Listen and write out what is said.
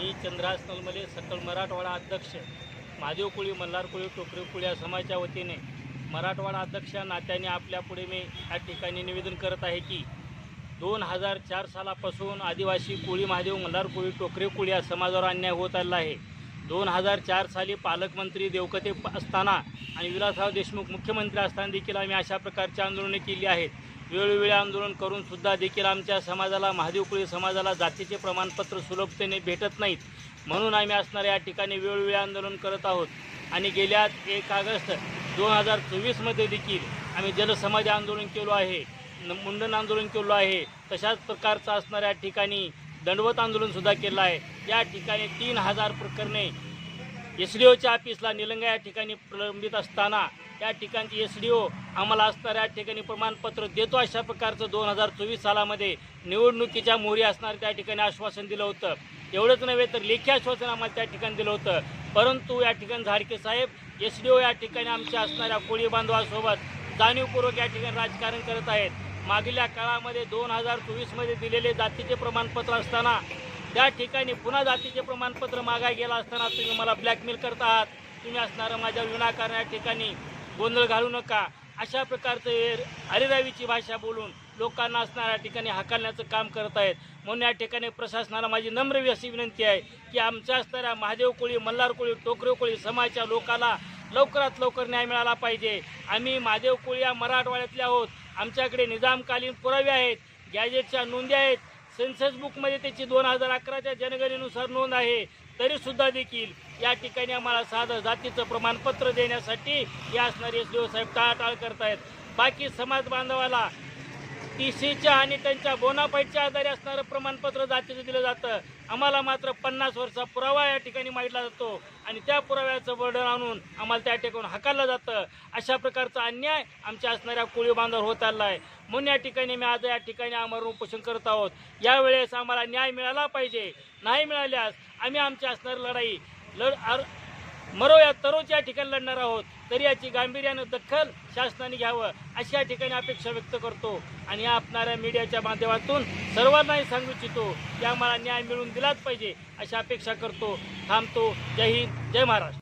मी चंद्रहास नलमले सकल मराठवाडा अध्यक्ष. महादेव कोळी मल्हार कोळी टोकरे कोळी या समाजाच्या वतीने मराठवाडा अध्यक्ष नात्याने आपल्यापुढे मी या ठिकाणी निवेदन करत आहे की दोन हजार चार सालापासून आदिवासी कोळी महादेव मल्हार कोळी टोकरे कोळी या समाजावर अन्याय होत आलेला आहे. दोन हजार चार साली पालकमंत्री देवकते असताना आणि विलासराव देशमुख मुख्यमंत्री असताना देखील आम्ही अशा प्रकारची आंदोलने केली आहेत. वेळोवेळी आंदोलन करून सुद्धा देखील आमच्या समाजाला महादेव कोळी समाजाला जातीचे प्रमाणपत्र सुलभतेने भेटत नाहीत. म्हणून आम्ही असणाऱ्या या ठिकाणी वेळोवेळी आंदोलन करत आहोत. आणि गेल्या एक ऑगस्ट दोन हजार चोवीसमध्ये देखील आम्ही जलसमाज आंदोलन केलो आहे न- मुंडन आंदोलन केलो आहे. तशाच प्रकारचं असणाऱ्या ठिकाणी दंडवत आंदोलनसुद्धा केलं आहे. या ठिकाणी तीन हजार प्रकरणे एस डी ओच्या ऑफिसला निलंगा या ठिकाणी प्रलंबित असताना या ठिकाणची एस डी ओ आम्हाला असणाऱ्या ठिकाणी प्रमाणपत्र देतो. अशा प्रकारचं दोन हजार चोवीस सालामध्ये निवडणुकीच्या मोहरी असणार त्या ठिकाणी आश्वासन दिलं होतं. एवढंच नव्हे तर लेखी आश्वासन आम्हाला त्या ठिकाणी दिलं होतं. परंतु या ठिकाणी झाडके साहेब एस डी ओ या ठिकाणी आमच्या असणाऱ्या कोळी बांधवासोबत जाणीवपूर्वक या ठिकाणी राजकारण करत आहेत. मागील काळामध्ये दोन हजार चोवीसमध्ये दिलेले जातीचे प्रमाणपत्र असताना त्या ठिकाणी पुन्हा जातीचे प्रमाणपत्र मागाय गेला असताना तुम्ही मला ब्लॅकमेल करत आहात तुम्ही असणारं माझ्या विनाकारण या ठिकाणी गोंधळ घालू नका. अशा प्रकारचं हे हरिरावीची भाषा बोलून लोकांना असणाऱ्या ठिकाणी हाकलण्याचं काम करत आहेत. म्हणून या ठिकाणी प्रशासनाला माझी नम्र अशी विनंती आहे की आमच्या असणाऱ्या महादेव कोळी मल्हार कोळी टोकरे कोळी समाजाच्या लोकाला लवकरात लवकर न्याय मिळाला पाहिजे. आम्ही महादेव कोळी या मराठवाड्यातले आहोत. आमच्याकडे निजामकालीन पुरावे आहेत गॅजेटच्या नोंदी आहेत सेन्सस बुकमध्ये त्याची दोन हजार अकराच्या जनगणनेनुसार नोंद आहे. तरीसुद्धा देखील या ठिकाणी आम्हाला साधं जातीचं प्रमाणपत्र देण्यासाठी या असणारे एस साहेब टाळाटाळ करतायत. बाकी समाज बांधवाला टी सीच्या आणि त्यांच्या बोनाफाईटच्या आधारे असणारं प्रमाणपत्र जातीचं दिलं जातं. आम्हाला मात्र पन्नास वर्षा पुरावा या ठिकाणी मागितला जातो आणि त्या पुराव्याचं वर्णन आणून आम्हाला त्या ठिकाणी हाकारलं जातं. अशा प्रकारचा अन्याय आमच्या असणाऱ्या कोळी बांधावर होत आला आहे म्हणून या ठिकाणी मी आज या ठिकाणी आम्हाला उपोषण करत आहोत. यावेळेस आम्हाला न्याय मिळाला पाहिजे. नाही मिळाल्यास आम्ही आमची असणारी लढाई लढ आर मरो या तरोच या ठिकाणी लढणार आहोत तरी याची गांभीर्यानं दखल शासनाने घ्यावं अशी या ठिकाणी अपेक्षा व्यक्त करतो. आणि या आपणाऱ्या मीडियाच्या माध्यमातून सर्वांनाही सांगू इच्छितो की आम्हाला न्याय मिळवून दिलाच पाहिजे अशी अपेक्षा करतो. थांबतो. जय हिंद. जय महाराष्ट्र.